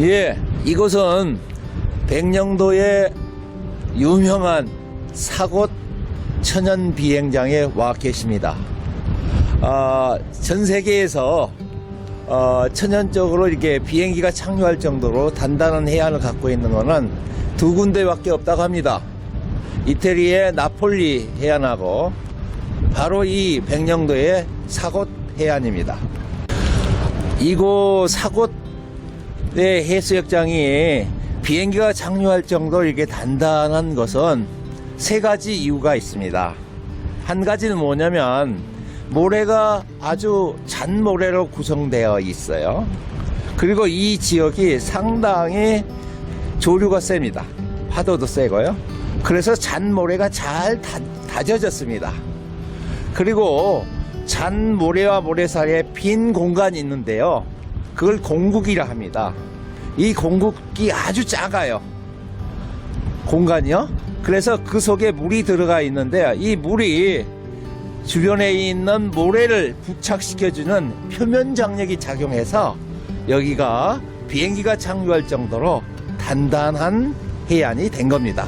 예, 이곳은 백령도의 유명한 사곳 천연 비행장에 와 계십니다. 아, 전 세계에서 어, 천연적으로 이렇게 비행기가 착륙할 정도로 단단한 해안을 갖고 있는 것은 두 군데밖에 없다고 합니다. 이태리의 나폴리 해안하고 바로 이 백령도의 사곳 해안입니다. 이곳 사곳 의 해수욕장이 비행기가 착륙할 정도로 이렇게 단단한 것은 세 가지 이유가 있습니다. 한 가지는 뭐냐면 모래가 아주 잔 모래로 구성되어 있어요. 그리고 이 지역이 상당히 조류가 셉니다. 파도도 세고요. 그래서 잔 모래가 잘 다, 다져졌습니다. 그리고 잔 모래와 모래사이에 빈 공간이 있는데요. 그걸 공국이라 합니다. 이 공국이 아주 작아요. 공간이요. 그래서 그 속에 물이 들어가 있는데 이 물이 주변에 있는 모래를 부착시켜주는 표면 장력이 작용해서 여기가 비행기가 착륙할 정도로 단단한 해안이 된 겁니다.